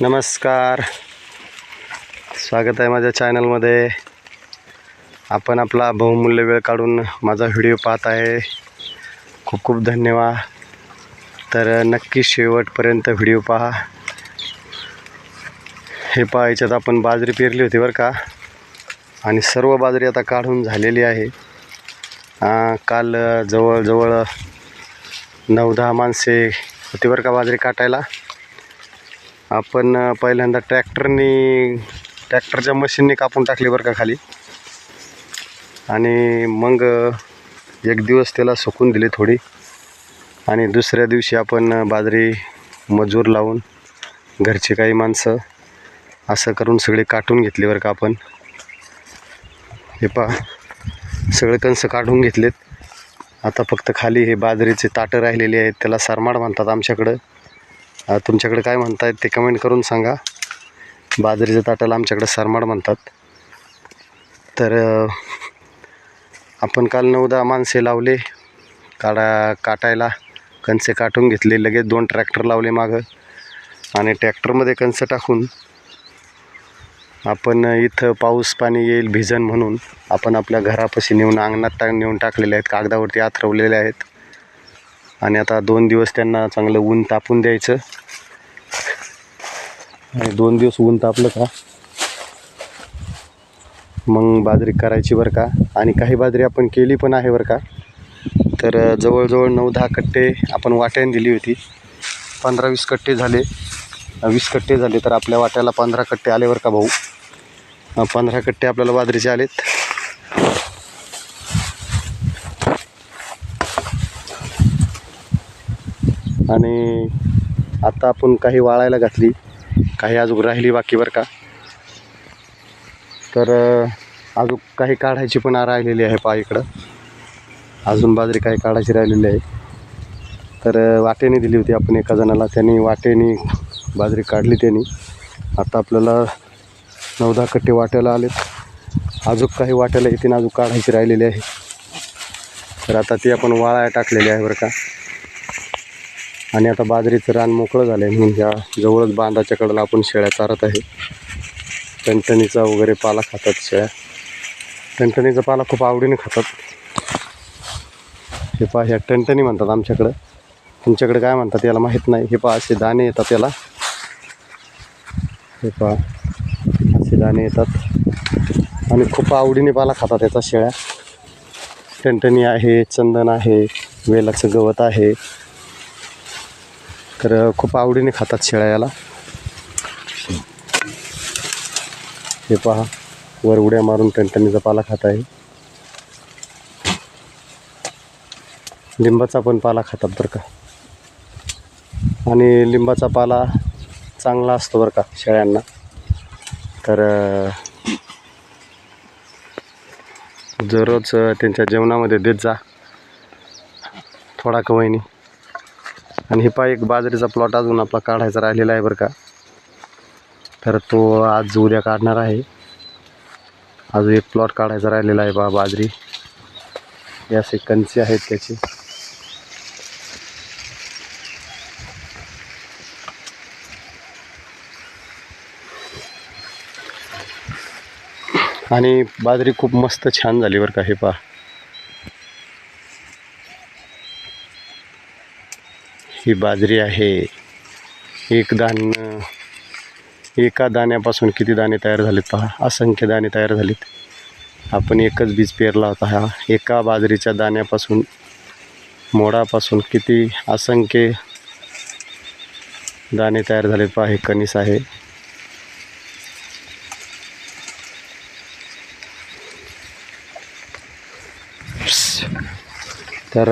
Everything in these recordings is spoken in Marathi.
नमस्कार. स्वागत आहे माझ्या चॅनलमध्ये आपण आपला बहुमूल्य वेळ काढून माझा व्हिडिओ पाहत आहे. खूप खूप धन्यवाद. तर नक्की शेवटपर्यंत व्हिडिओ पहा. हे पहा याच्यात आपण बाजरी पेरली होती बरं का. आणि सर्व बाजरी आता काढून झालेली आहे. काल जवळजवळ नऊ दहा माणसे होती बरं का बाजरी काटायला. आपण पहिल्यांदा ट्रॅक्टरनी ट्रॅक्टरच्या मशीनने कापून टाकली बरं का खाली. आणि मग एक दिवस त्याला सुकून दिली थोडी. आणि दुसऱ्या दिवशी आपण बाजरी मजूर लावून घरची काही माणसं असं करून सगळे काटून घेतली बरं का आपण. हे पहा सगळे कंस काढून घेतलेत. आता फक्त खाली हे बाजरीचे ताटं राहिलेली आहेत त्याला सरमाड म्हणतात आमच्याकडं. तुमच्याकडे काय म्हणतायत ते कमेंट करून सांगा. बाजरीच्या ताटाला आमच्याकडे सरमाड म्हणतात. तर आपण काल नऊ दहा माणसे लावले काढा काटायला कणसे काटून घेतले लगेच दोन ट्रॅक्टर लावले मागं आणि ट्रॅक्टरमध्ये कणसं टाकून आपण इथं पाऊस पाणी येईल भिजन म्हणून आपण आपल्या घरापाशी नेऊन अंगणात टाक नेऊन टाकलेले आहेत कागदावरती आथरवलेले आहेत. आणि आता दोन दिवस त्यांना चांगलं ऊन तापून द्यायचं. आणि दोन दिवस ऊन तापलं का? मग बाजरी करायची बरं का? आणि काही बाजरी आपण केली पण आहे बरं का? तर जवळजवळ नऊ दहा कट्टे आपण वाट्याने दिली होती. पंधरा वीस कट्टे झाले. वीस कट्टे झाले तर आपल्या वाट्याला पंधरा कट्टे आले बरं का भाऊ? पंधरा कट्टे आपल्याला बाजरीचे आलेत. आणि आता आपण काही वाळायला घातली. काही अजून राहिली बाकी बरं का. तर अजून काही काढायची पण राहिलेली आहे पहा इकडं. अजून बाजरी काही काढायची राहिलेली आहे. तर वाटेने दिली होती आपण एका जणाला. त्यांनी वाटेने बाजरी काढली त्यांनी. आता आपल्याला नऊ दहा कट्टे वाट्याला आलेत. अजून काही वाट्याला येते अजून काढायची राहिलेली आहे. तर आता ती आपण वाळाया टाकलेली आहे बरं का. आणि आता बाजरीचं रान मोकळं झालं आहे म्हणून ह्या जवळच बांधाच्या कडेला आपण शेळ्या चारत आहे. टणटणीचा वगैरे पाला खातात शेळ्या. टणटणीचा पाला खूप आवडीने खातात. हे पहा ह्या टणटणी म्हणतात आमच्याकडं. तुमच्याकडे काय म्हणतात याला माहीत नाही. हे पहा असे दाणे येतात याला. हे पहा असे दाणे येतात. आणि खूप आवडीने पाला खातात याचा शेळ्या. टणटणी आहे चंदन आहे वेलाचं गवत आहे. तर खूप आवडीने खातात शेळ्या याला. हे पहा वर उड्या मारून टणटणीचा पाला खात आहे. लिंबाचा पण पाला खातात बरं का. आणि लिंबाचा पाला चांगला असतो बरं का शेळ्यांना. तर दररोज त्यांच्या जेवणामध्ये देत जा. थोडा कवयनी. आणि हे पहा एक बाजरीचा प्लॉट अजून आपला काढायचा राहिलेला आहे बरं का. तर तो आज उद्या काढणार आहे. अजून एक प्लॉट काढायचा राहिलेला आहे बा बाजरी. या असे कंचे आहेत त्याचे. आणि बाजरी खूप मस्त छान झाली बरं का हे पहा. ही बाजरी आहे. एक धान्य एका दाण्यापासून किती दाणे तयार झालेत पहा. असंख्य दाणे तयार झालेत. आपण एकच बीज पेरला होता हा. एका बाजरीच्या दाण्यापासून मोडापासून किती असंख्य दाणे तयार झालेत पहा. हे कणीस आहे. तर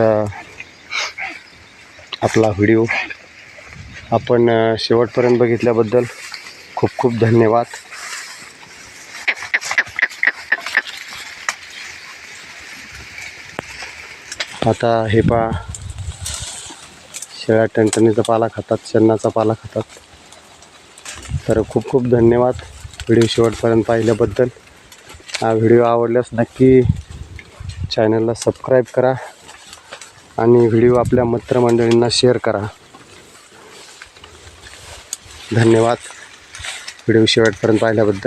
आपला व्हिडिओ. आपण शेवटपर्यंत बघितल्याबद्दल खूप खूप धन्यवाद. आता हे पा शेळ्या टणटणीचा पाला खातात शेणाचा पाला खातात. तर खूप खूप धन्यवाद व्हिडिओ शेवटपर्यंत पाहिल्याबद्दल. हा व्हिडिओ आवडल्यास नक्की चॅनलला सबस्क्राईब करा. आणि व्हिडिओ आपल्या मित्रमंडळींना शेअर करा. धन्यवाद. व्हिडिओ शेवटपर्यंत पाहिल्याबद्दल.